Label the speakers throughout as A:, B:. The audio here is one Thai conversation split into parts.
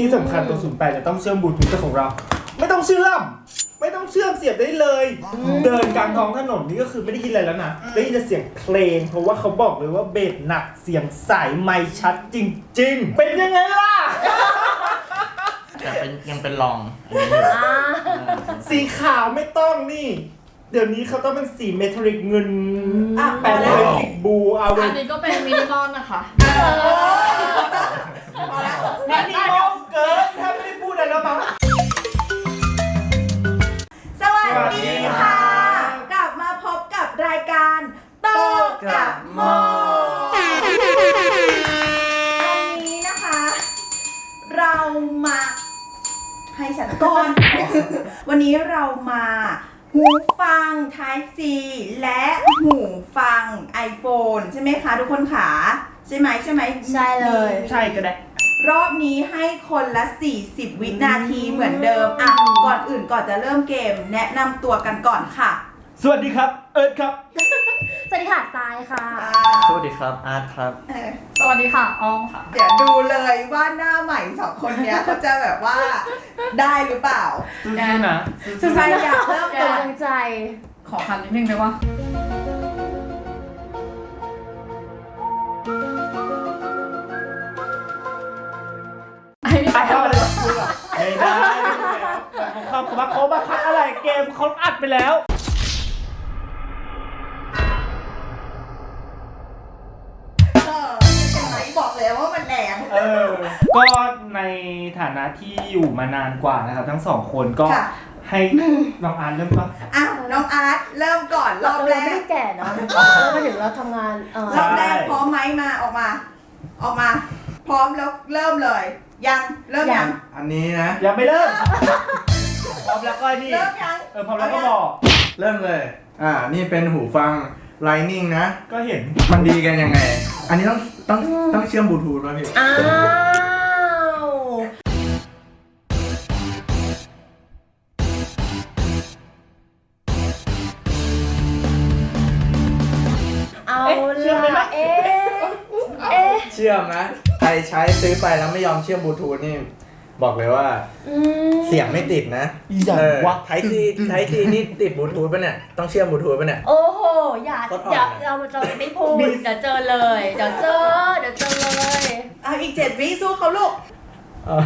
A: ที่สำคัญตัว 08 จะต้องเชื่อมบลูทูธกับของเรา ไม่ต้องเชื่อม ไม่ต้องเชื่อมเสียบได้เลย เดินกลางท้องถนนนี่ก็คือไม่ได้ยินอะไรแล้วนะได้ยินแต่เสียงเพลง เพราะว่าเขาบอกเลยว่าเบสหนักเสียงใสไม่ชัดจริง ๆ เป็นยังไงล่ะ
B: แต่เป็นยังเป็นรองอันนี้อยู่
C: อ่า
A: สีขาวไม่ต้องนี่ เดี๋ยวนี้เขาต้องเป็นสีเมทัลลิกเงิน
D: อะ
A: แปด
D: พอแล้
A: เล
D: ว
A: ยบลูเอาเล
E: อั
A: ย
E: นนี้ก็เป็นมินิมอลนะคะ
D: พอ สวัสดีค่ะ กลับมาพบกับรายการโตกับโมวันนี้นะคะ เรามาให้ฉันก่อน วันนี้เรามาหูฟัง Type C และหูฟัง iPhone ใช่ไหมคะทุกคนขาใช่ไหมใช่ไหม
C: ใช่เลย
A: ใช่ก็ได้
D: รอบนี้ให้คนละ 40 วินาทีเหมือนเดิม อะ ก่อนอื่นก่อนจะเริ่มเกม แนะนำตัวกันก่อนค่ะ
A: สวัสดีครับ เอิร์ธครับ
C: สวัสดีค่ะทรายค่ะ
B: สวัสดีครับ อาร์ตครับ
D: เออ
E: สวัสดีค่ะออมค่ะ
D: เดี๋ยวดูเลยว่าหน้าใหม่สองคนเนี้ยเขาจะแบบว่าได้หรือเปล่า
A: สู้ๆนะ
D: ใครอยากเริ่ม
C: เป็น
D: ก่อน
C: กำลังใจ
E: ขอคันนิดนึงได้ปะ
A: ไปเข้าเลยพูดอะไม่ได้เขาเขาเขามาคัดอะไรเกมเขาอัดไปแล้ว
D: เออเห็นไหมบอกเลยว่ามันแรง
A: เออ ก็ในฐานะที่อยู่มานานกว่านะครับ ทั้งสองคนก็
D: ค่ะ
A: ให้น้องอาร์ตเริ่มก่อน
D: อะน้องอาร์ตเริ่มก่อนรอบแร
C: เราไม่
D: ก
C: ได้แก่เนาะเรามาถึงเราทำงานเออ
D: รอบแรกพร้อมไหมมาออกมา ออกมา พร้อมแล้วเริ่มเลย ยังเริ่มยัง
F: อันนี้นะ
A: ยังไม่เริ่มพร้อมแล้วก็นี่
D: เริ่มยัง
A: เออพร้อมแล้วก็บอก
F: เริ่มเลย อ่า นี่เป็นหูฟัง Lightning นะ
A: ก็เห็น
F: มันดีกันยังไง อันนี้ต้องต้องต้องเชื่อมบลูทูธป่ะพี่
C: อ้าวเอา
A: เอ๊ะเชื่อไหม
C: ล่ะ
A: นะ
C: เอ๊ะเอ๊ะ
F: เชื่อมนะ ใครใช้ซื้อไปแล้วไม่ยอมเชื่อมบลูทูธนี่ บอกเลยว่า
C: อืม
F: เสียงไม่ติดนะ
A: อย่าง
F: เออ
A: วะ
F: ไททีไททีนี่ติดบลูทูธป่ะเนี่ยต้องเชื่อมบลูทูธป่ะเนี่ย
C: โอ้โห อย่า
F: โคตรอ่อน
C: อย่า
F: อะ
C: เราจะไม่พูด
A: มี
C: เดี๋ยวเจอเลย เดี๋ยวเจอ เดี๋ยวเจอเลย
D: เอาอีกเจ็ดวิสู้เขาลูก
F: เออ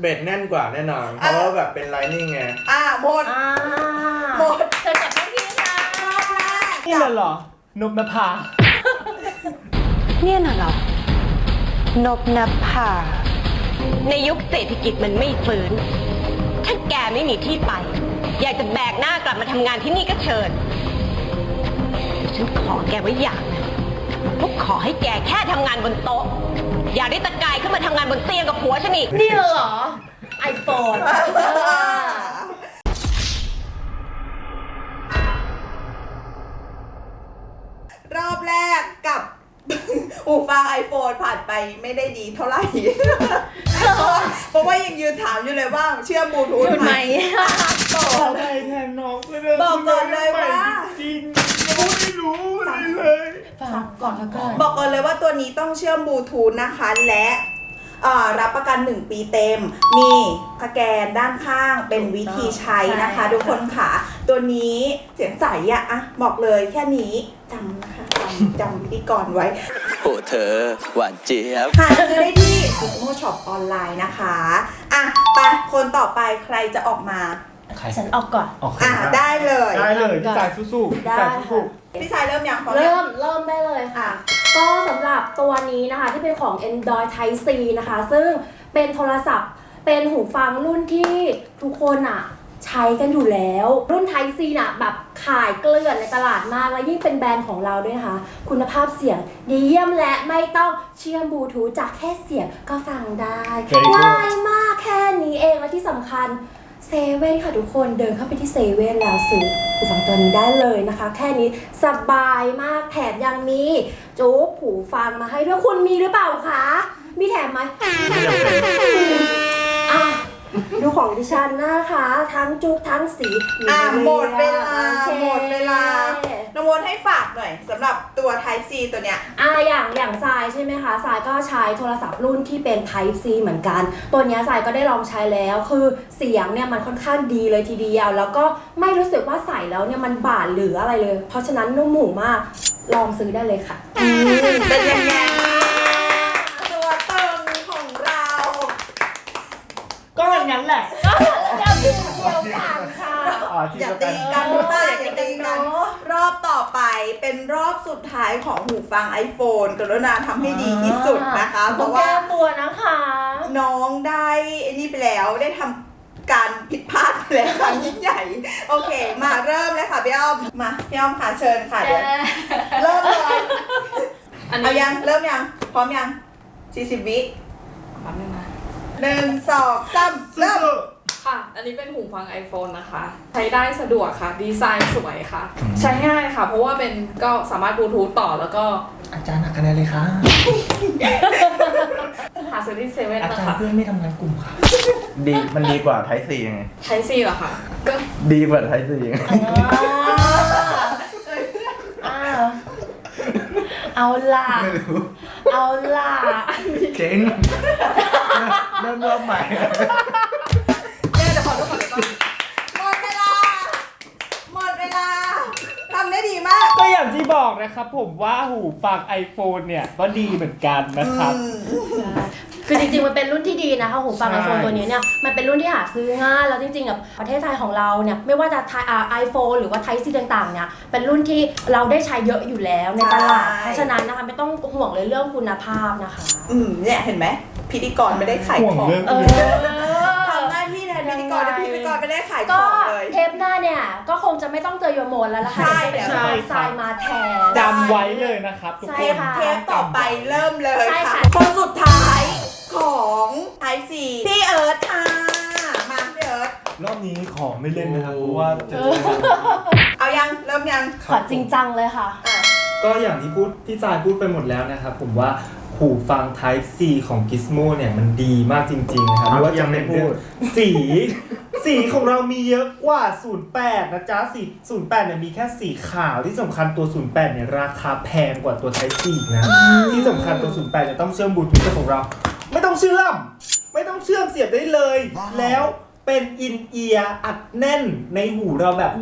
F: เบ็ดแน่นกว่าแน่นอน เพราะว่าแบบเป็น Lightning ไง
D: อะหมด
C: อ่า
D: หมด
C: เชิญกับพี่ค่ะ
D: รอบแร ก
A: นี่เลยเหรอนมนภา
G: เนี่ยน่ะเหรอนบนภาในยุคเศรษฐกิจมันไม่ฟื้น ถ้าแกไม่มีที่ไป อยากจะแบกหน้ากลับมาทำงานที่นี่ก็เชิญ ฉันขอแกไว้อย่างนะพวกขอให้แกแค่ทำงานบนโต๊ะ อย่าได้ตะกายขึ้นมาทำงานบนเตียงกับผัวฉันอีก
C: นี่เหรอไอโฟน
D: กกับหูฟังไอโฟนผ่านไปไม่ได้ดีเท่าไหร่ เพราะว่ายังยืนถามอยู่เลยว่าเชื่อมบลูทูธ
C: หยุด
D: ไห
C: ไห
D: ม
C: ม
A: ขอไปแทนน้องเพื่อน
D: บอกก่อนเลยว่า
A: จริงๆน้องไม่รู้อะไรเลย
C: ฟังก่อนแล้วก่อน
D: บอกก่อนเลยว่าตัวนี้ต้องเชื่อมบลูทูธนะคะและเอ่อรับประกัน 1 ปีเต็ม มีสแกนด้านข้างเป็นวิธีใช้นะคะ ทุกคนค่ะ ตัวนี้เสียงใสอะอะบอกเลยแค่นี้ จำนะคะจำจำพิธีกรไว้
H: โอ้เธอ หวานเจี๊ยบ
D: หาซื้อได้ที่ซูโม่ช็อปออนไลน์นะคะ อะไปคนต่อไปใครจะออกมา
C: ฉันออกก่อน
A: โอเค
D: อะได้เลย
A: ได้เลยพี่จ่ายสู้ๆพี่
C: ได้
A: จ่าย
C: ค่ะ
A: สู้
D: พี่ชายเริ่มยังพร้อม
C: เริ่
D: ยัง
C: มเริ่มได้เลยค่ะ
D: อะ
C: ก็สำหรับตัวนี้นะคะที่เป็นของ Android Type C นะคะ ซึ่งเป็นโทรศัพท์เป็นหูฟังรุ่นที่ทุกคนอะ ใช้กันอยู่แล้ว รุ่น Type C น่ะแบบขายเกลื่อนในตลาดมาก และยิ่งเป็นแบรนด์ของเราด้วยนะคะ คุณภาพเสียงดีเยี่ยมและไม่ต้องเชื่อมบลูทูธจากแค่เสียงก็ฟังได้
A: Very good
C: ง่ายมากแค่นี้เองและที่สำคัญเซเว่นค่ะทุกคนเดินเข้าไปที่เซเว่นแล้วซื้อหูฟังตัวนี้ได้เลยนะคะ แค่นี้สบายมากแถมยังมีจุ๊บหูฟังมาให้ด้วยคุณมีหรือเปล่าคะ มีแถมไหมอะ ดูของดิฉันนะคะ ทั้งจุกทั้งสี
D: อะหมดเวลา
C: โอเค
D: หมดเวลาน้องมดให้ฝากหน่อยสำหรับตัว Type C ตัวเนี้ย
C: อ่าอย่างอย่างทรายใช่ไหมคะทรายก็ใช้โทรศัพท์รุ่นที่เป็น Type C เหมือนกัน ตัวเนี้ยทรายก็ได้ลองใช้แล้ว คือเสียงเนี่ยมันค่อนข้างดีเลยทีเดียว แล้วก็ไม่รู้สึกว่าใส่แล้วเนี่ยมันบาดหรืออะไรเลย เพราะฉะนั้นนุ่มหมูมากลองซื้อได้เลยค่ะ
D: เป็นยังไงตัวเติงของเรา
A: ก็อย่าง นั้นแหละ
C: เดียวกันค่ะ
A: อ๋อที่
D: อย่า
A: เดียว
D: ตี
A: กั
D: กัน
A: น
D: นะอย่าตีกัน รอบต่อไปเป็นรอบสุดท้ายของหูฟัง iPhone กรุณาทำให้ดีที่สุดนะคะ เพ
C: ต้อง
D: ราะว่า
C: แก้ตัวนะคะ
D: น้องได้ไอ้นี่ไปแล้วได้ทำการผิดพลาดไปแล้วครั้งยิ่งใหญ่ โอเค มาเริ่มเลยค่ะพี่อ้อมมาพี่อ้อมค่ะเชิญค่ะเดี๋ยวเริ่มเลย
E: อัน
D: เอา
E: นี้
D: ยังเริ่มยังพร้อมยัง40วิ
E: แป๊บนึงนะ
D: หนึ่งสองสามเริ่ม
E: ค่ะ อันนี้เป็นหูฟัง iPhone นะคะ ใช้ได้สะดวกค่ะ ดีไซน์สวยค่ะ ใช้ง่ายค่ะ เพราะว่าเป็นก็สามารถบลูทูธต่อแล้วก็
F: อาจารย์หักคะแนนเลยค่ะ
E: หาซื้อที่เซเว่น
F: อา
E: นะ
F: จารย์
E: คะ
F: เพื่อนไม่ทำงานกลุ่มค่ะ
B: ดีมันดีกว่าไทซียังไง
E: ใช้ซีเหรอคะก็
B: ดีกว่าไทซียังไง
C: อ้าวเอาล่ะเอาล่ะ
B: เจ๊ง เริ่มเริ่มใหม่
D: เดี๋ยวเดี๋ยวขอดูก่อนเลยก่อนหมดเวลา หมดเวลาทำได้ดีมาก
A: ก็อย่างที่บอกนะครับผมว่าหูฟัง iPhone เนี่ย ก็ดีเหมือนกันนะครับ
C: คือจริงๆ มันเป็นรุ่นที่ดีนะคะหูฟัง
A: ใช่
C: ไอโฟนตัวนี้เนี่ยมันเป็นรุ่นที่หาซื้อง่ายแล้วจริงๆกับประเทศไทยของเราเนี่ยไม่ว่าจะไทยไอโฟนหรือว่าไทซีต่างๆเนี่ยเป็นรุ่นที่เราได้ใช้เยอะอยู่แล้วในตลาด
D: ใช่
C: เพราะฉะนั้นนะคะไม่ต้องห่วงเลยเรื่องคุณภาพนะคะ
D: อืมเนี่ยเห็นไหมพิธีกรไม่ได้ขาย
A: ห่วง
D: ของ
A: เรื่อง
C: เออ
D: ทำหน้าที่แทนพิธีกรแต่พิธีกรไม่ได้ขายข
C: ก็
D: องเลย
C: เทปหน้าเนี่ยก็คงจะไม่ต้องเจอโยโมนแล้วละค่ะ
D: ใช่
C: เดี๋ยวจะ
A: ใช่
C: เป็น
A: ครับ
C: ทรายมาแทน
A: จำไว้เลยนะครับทุก
C: ใช่
A: คน
C: ค่ะ
D: เทปต่อไปเริ่มเลย
C: ใช่
D: ค่ะ
C: ค่ะ
D: อ
A: บนี้ขอไม่เล่นนะครับเพราะว่าจะเจอ
D: เอายังเริ่มยัง
C: ขอจริงจังเลยค่ะ
D: อะ
A: ก็อย่างที่พูดพี่จายพูดไปหมดแล้วนะครับผมว่าหูฟัง Type C ของ Gizmo เนี่ยมันดีมากจริงๆนะครับ
B: อ้าว
A: ไม่ว่า
B: ยั
A: จะ
B: งไม่
A: เป็นเรื่อง
B: พูด
A: สี สีของเรามีเยอะกว่า 08 นะจ๊ะสี08 เนี่ยมีแค่สีขาวที่สำคัญตัว 08 เนี่ยราคาแพงกว่าตัว Type C อีกนะ ที่สำคัญตัว 08เนี่ยต้องเชื่อมบลูทูธแต่ของเรา ไม่ต้องเชื่อม ไม่ต้องเชื่อมเสียบได้เลย แล้ว เป็นอินเอียร์อัดแน่นในหูเราแบบ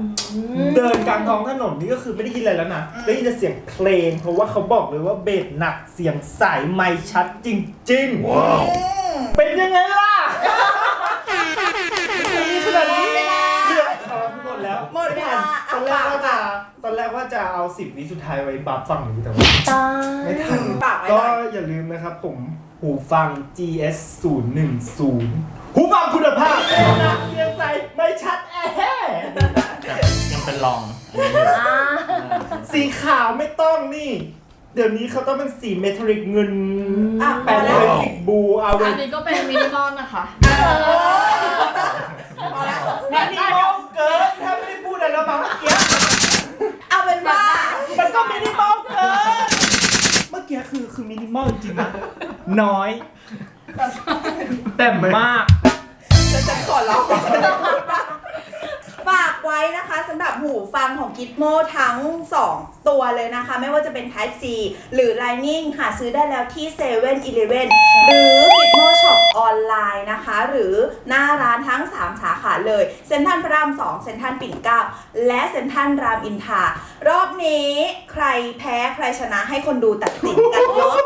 A: เดินกลางท้องถนนนี่ก็คือไม่ได้ยินอะไรแล้วนะได้ยินแต่เสียงเพลง เพราะว่าเขาบอกเลยว่าเบสหนักเสียงใสไม่ชัดจริงๆเป็นยังไงล่ะมีขนาดนี้เดี๋ยวเอาหมดแล้ว
D: หมดเวลา
A: ตอนแรกว่าจะตอนแรกว่าจะเอาสิบวิสุดท้ายไว้บัฟฟังอยู่แต่ว่า
C: ตา
A: ไม่ทัน
D: ฝากไว้ห
A: ก็
D: น่อย
A: อย่าลืมนะครับผม หูฟัง GS 0 1 0หูฟังคุณภาพหนักเสียงใสไม่ชัดแอะแฮ่
B: แต่ยังเป็นรองอันนี้อยู่
C: อ่า
A: สีขาวไม่ต้องนี่ เดี๋ยวนี้เขาต้องเป็นสีเมทัลลิกเงิน
D: อะ
A: แปด
D: พอ
A: เล
D: แล้ว
A: ยติกบูเอาเว
E: อั
A: น
E: นนี้ก็เป็นมินิมอลนะคะ
D: พอแล้ว
A: มินิมอลเกินถ้าไม่ได้พูดอะไรแล้วมาเมื่อกี้
D: เอาเป็นว่า
A: มันก็มินิมอลเกิน เมื่อกี้คือคือมินิมอลจริงๆนะ น้อย แต่มาก
D: จะจะขอร้องฝากไว้นะคะสำหรับหูฟังของ Gizmo ทั้ง 2 ตัวเลยนะคะ ไม่ว่าจะเป็น Type C หรือ Lightning หาซื้อได้แล้วที่7 e เ e ่ e อหรือ Gizmo Shop ออนไลน์นะคะ หรือหน้าร้านทั้ง 3 สาขาเลยเซ็นทรัลพระราม 2 เซ็นทรัลปิ่นเกล้าและเซ็นทรัลรามอินทรารอบนี้ใครแพ้ใครชนะให้คนดูตัดสินกันเนาะ